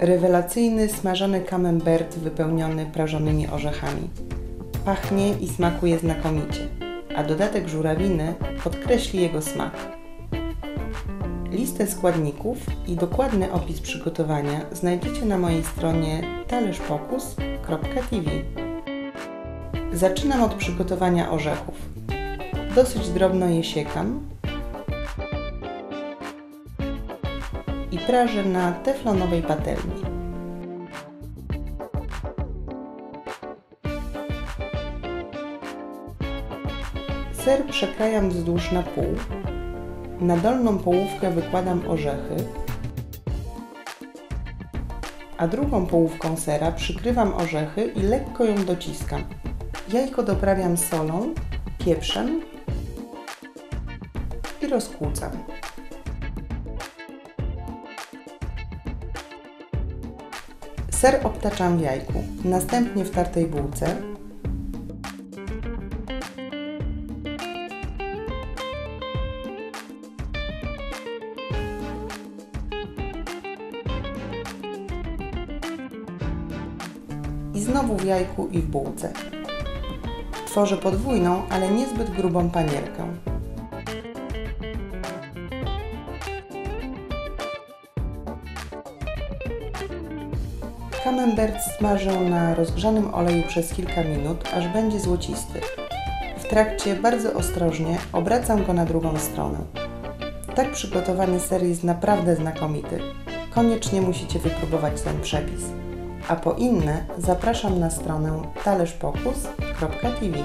Rewelacyjny smażony camembert wypełniony prażonymi orzechami. Pachnie i smakuje znakomicie, a dodatek żurawiny podkreśli jego smak. Listę składników i dokładny opis przygotowania znajdziecie na mojej stronie talerzopokus.tv. Zaczynam od przygotowania orzechów. Dosyć drobno je siekam i prażę na teflonowej patelni. Ser przekrajam wzdłuż na pół. Na dolną połówkę wykładam orzechy, a drugą połówką sera przykrywam orzechy i lekko ją dociskam. Jajko doprawiam solą, pieprzem i rozkłócam. Ser obtaczam w jajku, następnie w tartej bułce. I znowu w jajku i w bułce. Tworzę podwójną, ale niezbyt grubą panierkę. Camembert smażę na rozgrzanym oleju przez kilka minut, aż będzie złocisty. W trakcie bardzo ostrożnie obracam go na drugą stronę. Tak przygotowany ser jest naprawdę znakomity. Koniecznie musicie wypróbować ten przepis. A po inne zapraszam na stronę talerzopokus.tv.